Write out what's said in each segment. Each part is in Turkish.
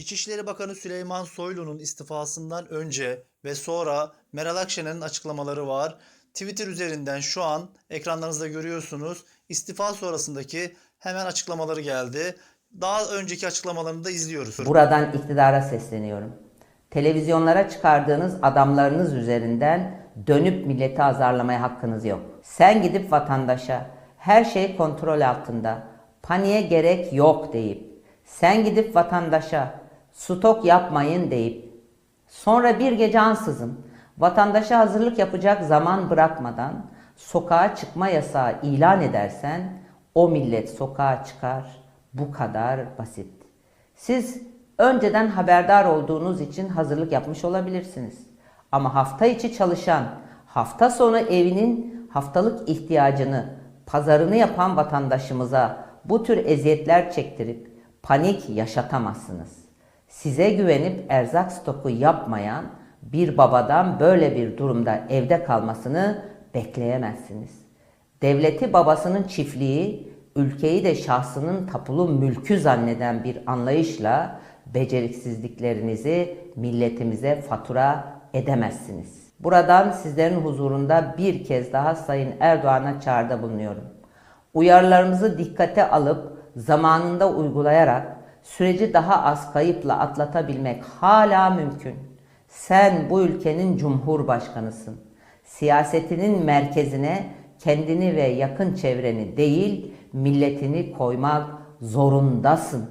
İçişleri Bakanı Süleyman Soylu'nun istifasından önce ve sonra Meral Akşener'in açıklamaları var. Twitter üzerinden şu an ekranlarınızda görüyorsunuz. İstifa sonrasındaki hemen açıklamaları geldi. Daha önceki açıklamalarını da izliyoruz. Buradan iktidara sesleniyorum. Televizyonlara çıkardığınız adamlarınız üzerinden dönüp milleti azarlamaya hakkınız yok. Sen gidip vatandaşa her şey kontrol altında, paniğe gerek yok deyip, sen gidip vatandaşa stok yapmayın deyip, sonra bir gece ansızın vatandaşa hazırlık yapacak zaman bırakmadan sokağa çıkma yasağı ilan edersen o millet sokağa çıkar. Bu kadar basit. Siz önceden haberdar olduğunuz için hazırlık yapmış olabilirsiniz. Ama hafta içi çalışan, hafta sonu evinin haftalık ihtiyacını, pazarını yapan vatandaşımıza bu tür eziyetler çektirip panik yaşatamazsınız. Size güvenip erzak stoku yapmayan bir babadan böyle bir durumda evde kalmasını bekleyemezsiniz. Devleti babasının çiftliği, ülkeyi de şahsının tapulu mülkü zanneden bir anlayışla beceriksizliklerinizi milletimize fatura edemezsiniz. Buradan sizlerin huzurunda bir kez daha Sayın Erdoğan'a çağrıda bulunuyorum. Uyarılarımızı dikkate alıp zamanında uygulayarak süreci daha az kayıpla atlatabilmek hala mümkün. Sen bu ülkenin cumhurbaşkanısın. Siyasetinin merkezine kendini ve yakın çevreni değil, milletini koymak zorundasın.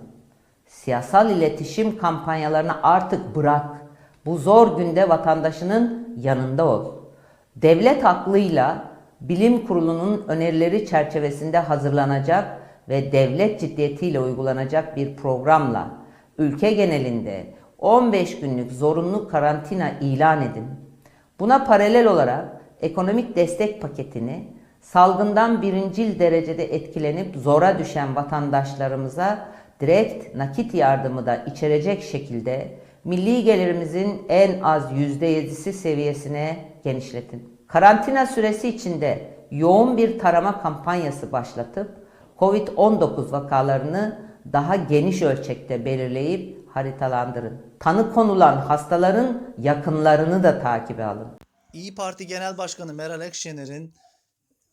Siyasal iletişim kampanyalarını artık bırak. Bu zor günde vatandaşının yanında ol. Devlet aklıyla bilim kurulunun önerileri çerçevesinde hazırlanacak ve devlet ciddiyetiyle uygulanacak bir programla ülke genelinde 15 günlük zorunlu karantina ilan edin. Buna paralel olarak ekonomik destek paketini salgından birincil derecede etkilenip zora düşen vatandaşlarımıza direkt nakit yardımı da içerecek şekilde milli gelirimizin en az %7'si seviyesine genişletin. Karantina süresi içinde yoğun bir tarama kampanyası başlatıp COVID-19 vakalarını daha geniş ölçekte belirleyip haritalandırın. Tanı konulan hastaların yakınlarını da takibe alın. İyi Parti Genel Başkanı Meral Akşener'in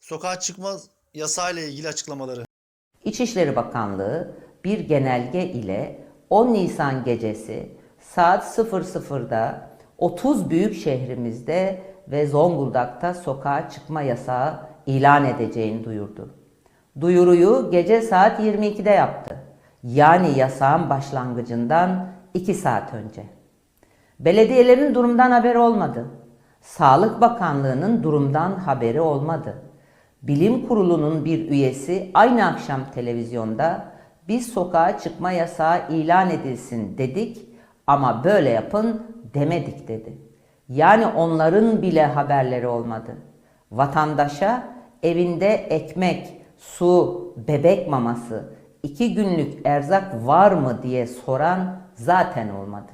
sokağa çıkma yasağıyla ilgili açıklamaları. İçişleri Bakanlığı bir genelge ile 10 Nisan gecesi saat 00'da 30 büyük şehrimizde ve Zonguldak'ta sokağa çıkma yasağı ilan edeceğini duyurdu. Duyuruyu gece saat 22'de yaptı. Yani yasağın başlangıcından 2 saat önce. Belediyelerin durumdan haberi olmadı. Sağlık Bakanlığı'nın durumdan haberi olmadı. Bilim Kurulu'nun bir üyesi aynı akşam televizyonda biz sokağa çıkma yasağı ilan edilsin dedik ama böyle yapın demedik dedi. Yani onların bile haberleri olmadı. Vatandaşa evinde ekmek, su, bebek maması, iki günlük erzak var mı diye soran zaten olmadı.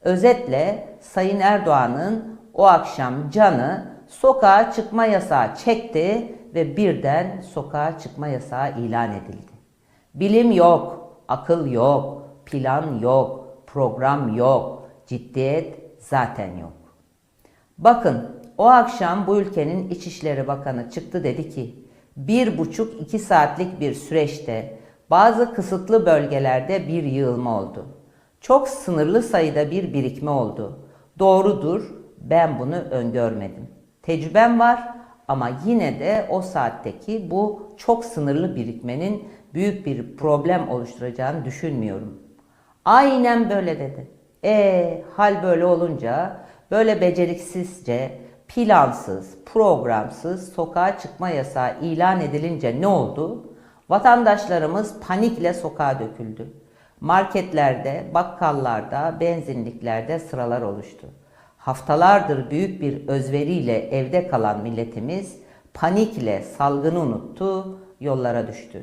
Özetle Sayın Erdoğan'ın o akşam canı sokağa çıkma yasağı çekti ve birden sokağa çıkma yasağı ilan edildi. Bilim yok, akıl yok, plan yok, program yok, ciddiyet zaten yok. Bakın o akşam bu ülkenin İçişleri Bakanı çıktı dedi ki bir buçuk iki saatlik bir süreçte bazı kısıtlı bölgelerde bir yığılma oldu. Çok sınırlı sayıda bir birikme oldu. Doğrudur ben bunu öngörmedim. Tecrübem var ama yine de o saatteki bu çok sınırlı birikmenin büyük bir problem oluşturacağını düşünmüyorum. Aynen böyle dedi. E hal böyle olunca böyle beceriksizce, plansız, programsız sokağa çıkma yasağı ilan edilince ne oldu? Vatandaşlarımız panikle sokağa döküldü. Marketlerde, bakkallarda, benzinliklerde sıralar oluştu. Haftalardır büyük bir özveriyle evde kalan milletimiz panikle salgını unuttu, yollara düştü.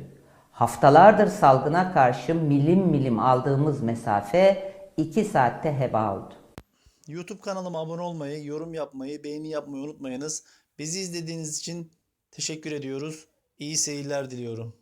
Haftalardır salgına karşı milim milim aldığımız mesafe 2 saatte heba oldu. YouTube kanalıma abone olmayı, yorum yapmayı, beğeni yapmayı unutmayınız. Bizi izlediğiniz için teşekkür ediyoruz. İyi seyirler diliyorum.